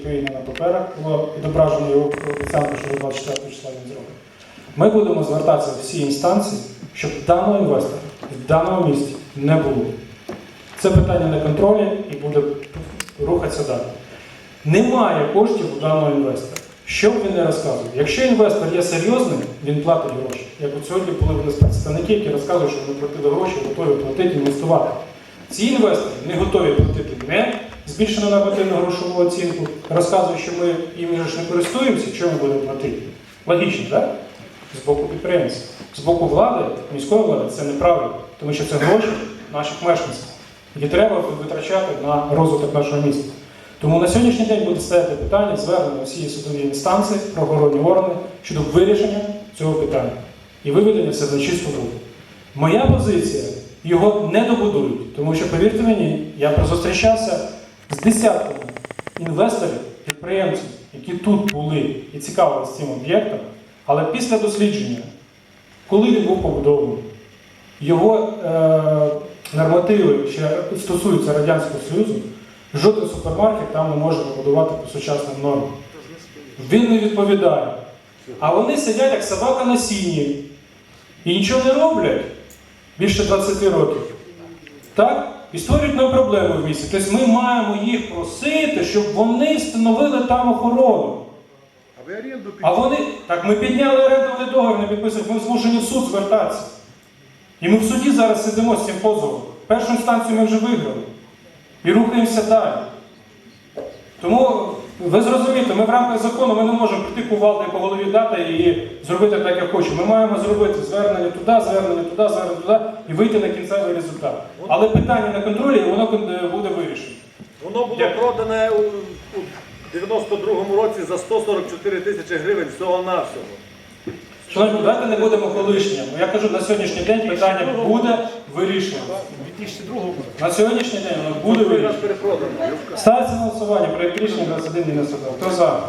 відповідно на паперах було відображено його обіцянку, що до 24 числа він зробить. Ми будемо звертатися в всі інстанції, щоб даного інвестора в даному місті не було. Це питання на контролі і буде рухатися далі. Немає коштів у даного інвестора. Що б він не розказував? Якщо інвестор є серйозним, він платить гроші. Як от сьогодні були в нас представники, які розказують, що вони платили гроші, готові платити інвестувати. Ці інвестори не готові платити не збільшену нормативну грошову оцінку, розказують, що ми їм ж не користуємося, що ми будемо платити. Логічно, так? З боку підприємців. З боку влади, міської влади це неправильно, тому що це гроші наших мешканців, які треба витрачати на розвиток нашого міста. Тому на сьогоднішній день буде стояти питання звернення всі судові інстанції, правоохоронні органи щодо вирішення цього питання і виведення все на чисту воду. Моя позиція його не добудують, тому що, повірте мені, я зустрічався з десятками інвесторів, підприємців, які тут були і цікавилися цим об'єктом, але після дослідження, коли він був побудований, його е, нормативи ще стосуються Радянського Союзу, жоден супермаркет там не може побудувати по сучасним нормам. Він не відповідає. А вони сидять як собака на сіні і нічого не роблять більше 20 років. Так? І створюють нам проблеми в місті. Тобто ми маємо їх просити, щоб вони встановили там охорону. А ви оренду А вони, так ми підняли орендовий договір, не підписуємо, ми змушені в суд звертатися. І ми в суді зараз сидимо з цим позовом. Першу інстанцію ми вже виграли. І рухаємося далі. Тому ви зрозумієте, ми в рамках закону ми не можемо прийти кувалди по голові дати і зробити так, як хочемо. Ми маємо зробити звернення туди, звернення туди, звернення туди і вийти на кінцевий результат. Але питання на контролі воно буде вирішено. Воно було Дякую. продане у, у 92-му році за 144 тисячі гривень всього-навсього. Шановні, давайте не будемо колишнім. Я кажу, на сьогоднішній день питання буде вирішено. 2002 На сьогоднішній день воно буде вирішено. Ставиться на голосування проєкт рішення 21 Хто за?